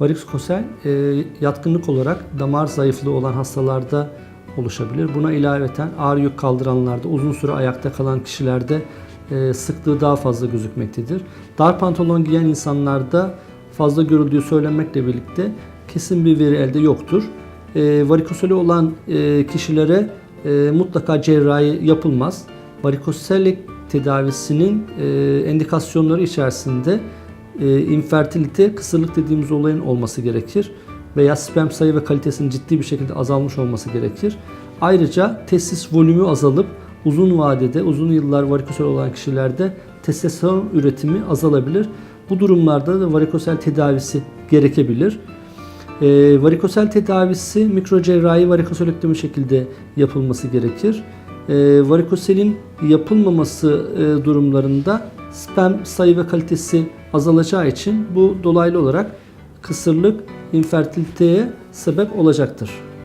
Varikosel e, yatkınlık olarak damar zayıflığı olan hastalarda oluşabilir. Buna ilaveten ağır yük kaldıranlarda, uzun süre ayakta kalan kişilerde e, sıklığı daha fazla gözükmektedir. Dar pantolon giyen insanlarda fazla görüldüğü söylenmekle birlikte kesin bir veri elde yoktur. E, varikoseli olan e, kişilere e, mutlaka cerrahi yapılmaz. Varikoselik tedavisinin e, endikasyonları içerisinde e, infertilite, kısırlık dediğimiz olayın olması gerekir veya sperm sayı ve kalitesinin ciddi bir şekilde azalmış olması gerekir. Ayrıca testis volümü azalıp uzun vadede, uzun yıllar varikosel olan kişilerde testosteron üretimi azalabilir. Bu durumlarda da varikosel tedavisi gerekebilir. E, varikosel tedavisi mikro cerrahi varikoselektomi şekilde yapılması gerekir. E, varikoselin yapılmaması e, durumlarında sperm sayı ve kalitesi azalacağı için bu dolaylı olarak kısırlık infertiliteye sebep olacaktır.